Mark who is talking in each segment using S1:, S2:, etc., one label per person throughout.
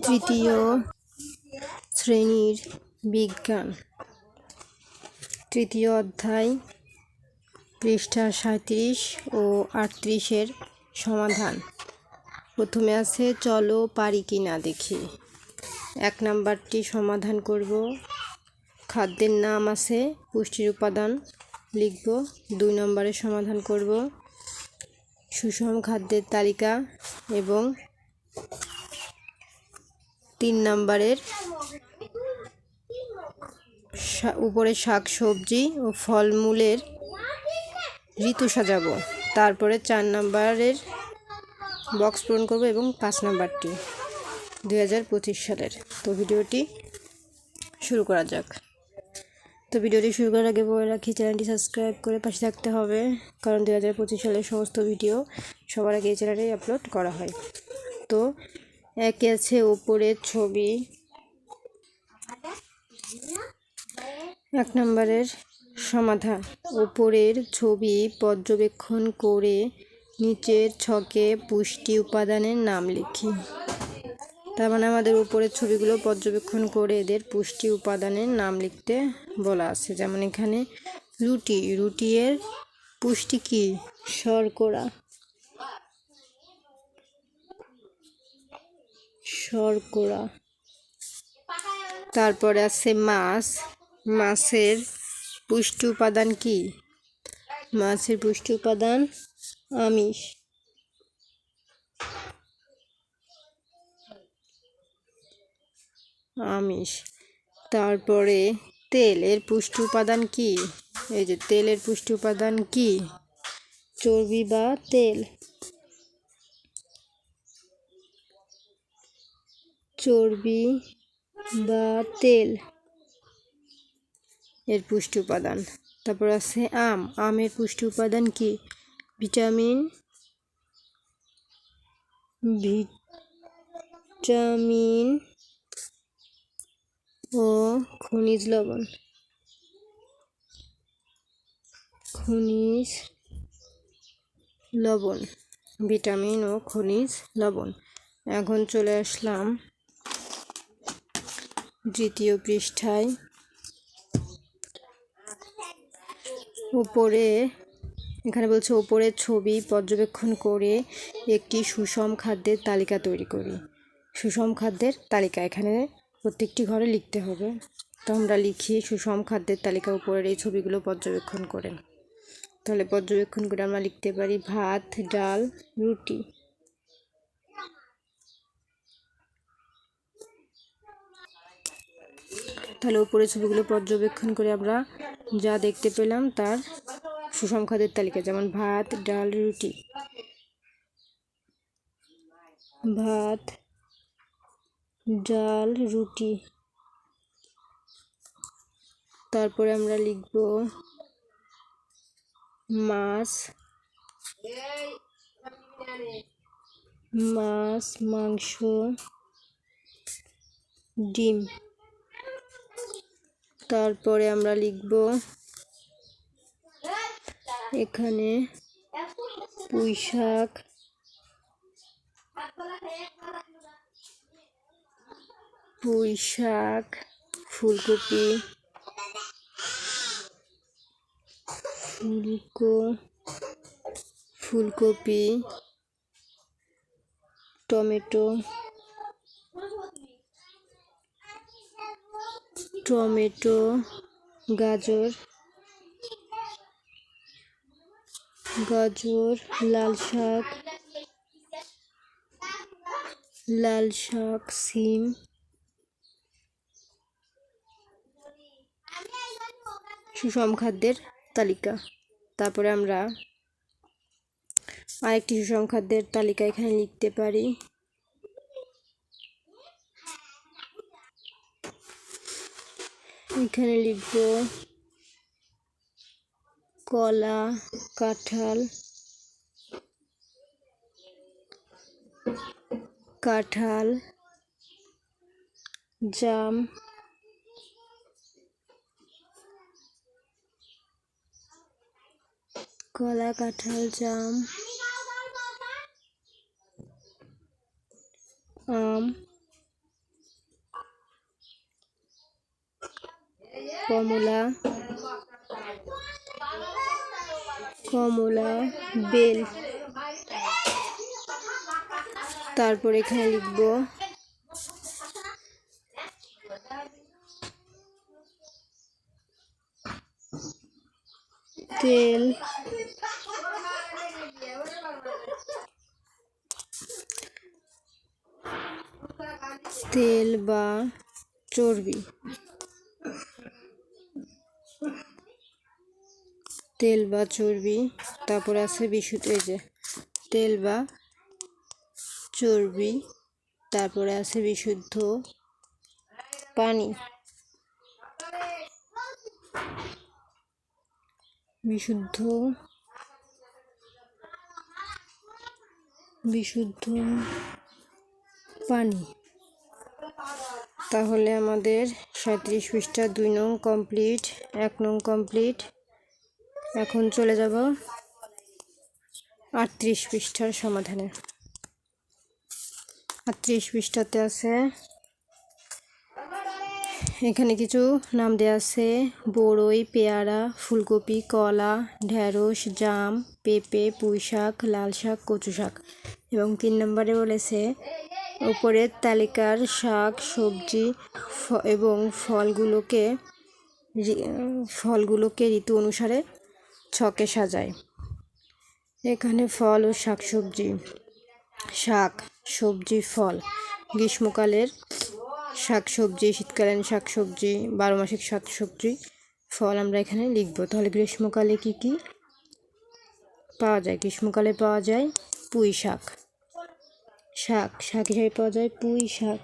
S1: তৃতীয় শ্রেণির বিজ্ঞান। তৃতীয় অধ্যায়, পৃষ্ঠা সাঁত্রিশ ও আটত্রিশের সমাধান। প্রথমে আছে, চলো পারি কি না দেখি। এক নাম্বারটি সমাধান করব। খাদ্যের নাম আছে, পুষ্টির উপাদান লিখব। দুই নম্বরের সমাধান করব। সুষম খাদ্যের তালিকা এবং তিন নম্বরের উপরে শাক, সবজি ও ফলমূলের ঋতু সাজাবো। তারপরে চার নম্বরের বক্স পূরণ করব এবং পাঁচ নাম্বারটি দুই হাজার পঁচিশ সালের। তো ভিডিওটি শুরু করা যাক। তো ভিডিওটি শুরু করার আগে বলে রাখি, চ্যানেলটি সাবস্ক্রাইব করে পাশে থাকতে হবে, কারণ দুই হাজার পঁচিশ সালের সমস্ত ভিডিও সবার আগে এই চ্যানেলেই আপলোড করা হয়। তো একে আছে ওপরের ছবি। এক নম্বরের সমাধান ওপরের ছবি পর্যবেক্ষণ করে নিচের ছকে পুষ্টি উপাদানের নাম লিখি। তার মানে আমাদের উপরের ছবিগুলো পর্যবেক্ষণ করে এদের পুষ্টি উপাদানের নাম লিখতে বলা আছে। যেমন এখানে রুটি রুটি এর পুষ্টি কি? শর্করা। শর্করা। তারপরে আছে মাছ। মাছের পুষ্টি উপাদান কি? মাছের পুষ্টি উপাদান আমিষ। আমিষ। তারপরে তেল এর পুষ্টি উপাদান কি? এই যে তেলের পুষ্টি উপাদান কি? চর্বি বা তেল। চর্বি বা তেল এর পুষ্টি উপাদান। তারপর আছে আম। আমের পুষ্টি উপাদান কি? ভিটামিন ভিটামিন ও খনিজ লবণ। খনিজ লবণ, ভিটামিন ও খনিজ লবণ। এখন চলে আসলাম দ্বিতীয় পৃষ্ঠায়। উপরে, এখানে বলছে উপরের ছবি পর্যবেক্ষণ করে একটি সুষম খাদ্যের তালিকা তৈরি করি। সুষম খাদ্যের তালিকা, এখানে প্রত্যেকটি ঘরে লিখতে হবে। তো আমরা লিখি সুষম খাদ্যের তালিকা উপরের এই ছবিগুলো পর্যবেক্ষণ করে। তাহলে পর্যবেক্ষণ করে আমরা লিখতে পারি ভাত, ডাল, রুটি। তাহলে উপরের ছবিগুলো পর্যবেক্ষণ করে আমরা যা দেখতে পেলাম তার সুষম খাদ্যের তালিকা, যেমন ভাত, ডাল, রুটি। ভাত, ডাল, রুটি। তারপরে আমরা লিখব মাছ মাছ, মাংস, ডিম। তারপরে আমরা লিখব এখানে পুঁই শাক পুঁই শাক ফুলকপি ফুলকো ফুলকপি টমেটো। টমেটো, গাজর গাজর, লাল শাক লাল শাক, সিম, সুষম খাদ্যের তালিকা। তারপরে আমরা আরেকটি সুষম খাদ্যের তালিকা এখানে লিখতে পারি। এখানে লিখব কলা কাঁঠাল কাঁঠাল জাম কলা কাঁঠাল জাম আম কমলা কমলা বেল। তারপর এখানে লিখব তেল। তেল বা চর্বি। তেল বা চর্বি, তারপর আছে বিশুদ্ধ এই যে তেল বা চর্বি, তারপরে আছে বিশুদ্ধ পানি। বিশুদ্ধ বিশুদ্ধ পানি। তাহলে আমাদের সাঁত্রিশ পৃষ্ঠা দুই নং কমপ্লিট, এক নং কমপ্লিট। এখন চলে যাব আটত্রিশ পৃষ্ঠার সমাধানে। আটত্রিশ পৃষ্ঠাতে আছে, এখানে কিছু নাম দেওয়া আছে, বড়ই, পেয়ারা, ফুলকপি, কলা, ঢেঁড়স, জাম, পেঁপে পুঁই শাক লাল শাক কচু শাক এবং তিন নম্বরে বলেছে উপরের তালিকার শাক, সবজি এবং ফলগুলোকে ফলগুলোকে ঋতু অনুসারে ছকে সাজায়। এখানে ফল ও শাকসবজি। শাক, সবজি, ফল। গ্রীষ্মকালের শাকসবজি, শীতকালীন শাকসবজি বারো মাসিক শাকসবজি, ফল আমরা এখানে লিখব। তাহলে গ্রীষ্মকালে কি কি পাওয়া যায়? গ্রীষ্মকালে পাওয়া যায় পুঁই শাক। শাক শাক হিসাবে পাওয়া যায় পুঁই শাক।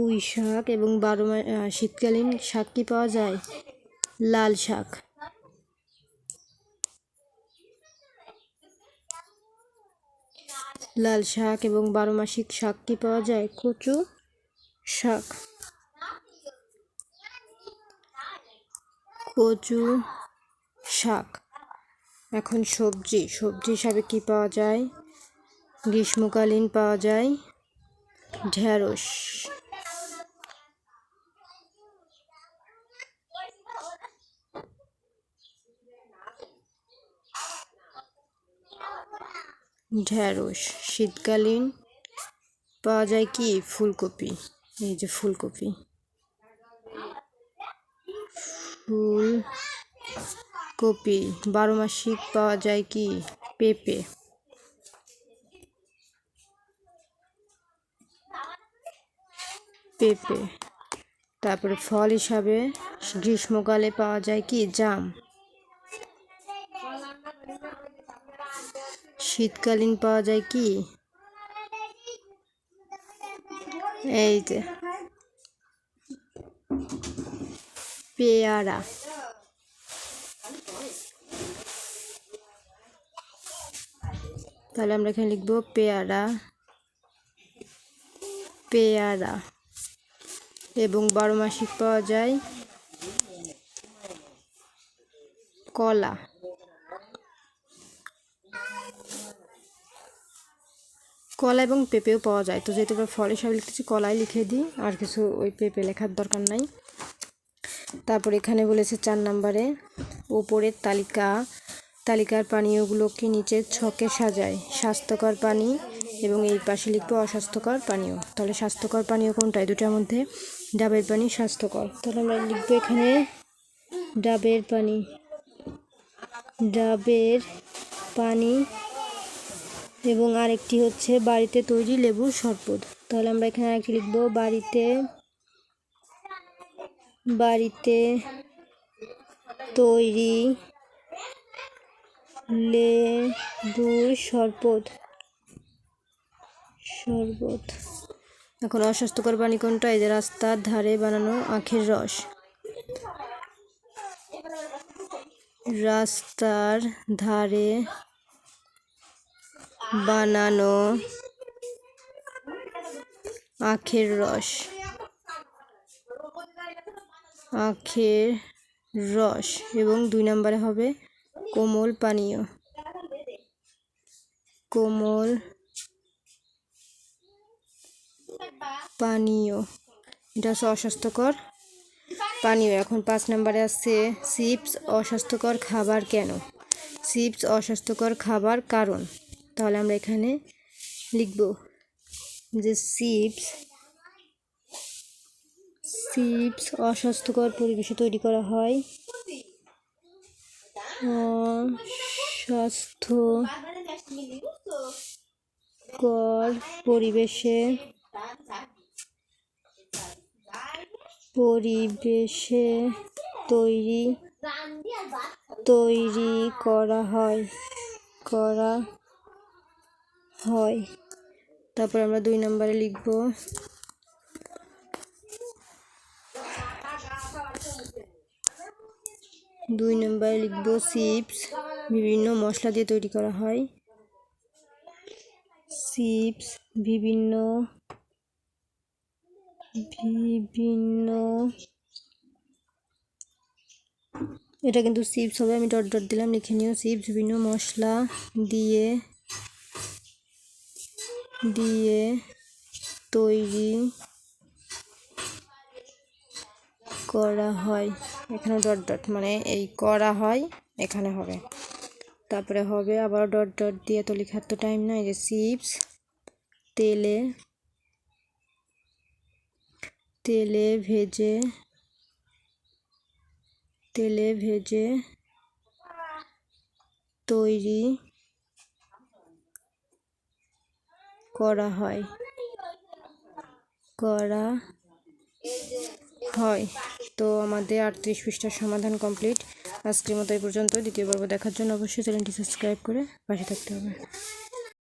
S1: পুঁই শাক এবং বারো শীতকালীন শাক কি পাওয়া যায়? লাল শাক। লাল শাক এবং বারো মাসিক শাক কি পাওয়া যায়? কচু শাক। কচু শাক। এখন সবজি। সবজি হিসাবে কি পাওয়া যায়? গ্রীষ্মকালীন পাওয়া যায়। ঢেঁড়স। ঢেঁড়স, শীতকালীন। পাওয়া যায় কি? ফুলকপি। এই যে ফুলকপি। ফুলকপি। বারো মাসিক পাওয়া যায় কি? পেঁপে। পেঁপে। তারপরে ফল হিসাবে গ্রীষ্মকালে পাওয়া যায় কি? জাম। শীতকালীন পাওয়া যায় কি? এই যে। পেয়ারা। তাহলে আমরা এখানে লিখব পেয়ারা। পেয়ারা। এবং বারো মাসিক পাওয়া যায় কলা। কলা এবং পেঁপেও পাওয়া যায়। তো যেহেতু ফল হিসাবে লিখতেছি কলাই লিখে দিই, আর কিছু ওই পেঁপে লেখার দরকার নাই। তারপর এখানে বলেছে চার নাম্বারে, ওপরের তালিকা, তালিকার পানীয়গুলোকে নিচের ছকে সাজায়। স্বাস্থ্যকর পানি এবং এই পাশে লিখব অস্বাস্থ্যকর পানীয়। তাহলে স্বাস্থ্যকর পানীয় কোনটা এই দুটার মধ্যে ডাবের পানি স্বাস্থ্যকর। তাহলে আমরা লিখব এখানে ডাবের পানি। ডাবের পানি এবং আরেকটি হচ্ছে বাড়িতে তৈরি লেবুর শরবত। তাহলে আমরা এখানে আরেকটি লিখব, বাড়িতে বাড়িতে তৈরি লেবুর শরবত। শরবত। এখন অস্বাস্থ্যকর পানি কোনটা? এই রাস্তার ধারে বানানো আখের রস। রাস্তার ধারে বানানো আখের রস। আখের রস এবং দুই নম্বরে হবে কোমল পানীয়। কোমল পানীয়। এটা হচ্ছে অস্বাস্থ্যকর পানীয়। এখন পাঁচ নম্বরে আসছে চিপস, অস্বাস্থ্যকর খাবার কেন? চিপস, অস্বাস্থ্যকর খাবার কারণ? তাহলে আমরা এখানে লিখব যে চিপস চিপস অস্বাস্থ্যকর পরিবেশে তৈরি করা হয়। স্বাস্থ্যকর পরিবেশে পরিবেশে তৈরি তৈরি করা হয়, করা হয়। তারপর আমরা দুই নম্বরে লিখব। দুই নম্বরে লিখব চিপস, বিভিন্ন মশলা দিয়ে তৈরি করা হয়। চিপস, বিভিন্ন বিভিন্ন, এটা কিন্তু চিপস হবে, আমি ডট ডট দিলাম, লিখে নিও। চিপস, বিভিন্ন মশলা দিয়ে দিয়ে তৈরি করা হয়। এখানে ডট ডট মানে এই করা হয়, এখানে হবে। তারপরে হবে আবার ডট ডট দিয়ে তো লেখার তো টাইম নাই যে চিপস, তেলে তেলে ভেজে তেলে ভেজে তৈরি করা হয়। করা হয়। তো আমাদের আটত্রিশ পৃষ্ঠার সমাধান কমপ্লিট। আজকের মতো এই পর্যন্ত দ্বিতীয় পর্ব দেখার জন্য অবশ্যই চ্যানেলটি সাবস্ক্রাইব করে পাশে থাকতে হবে।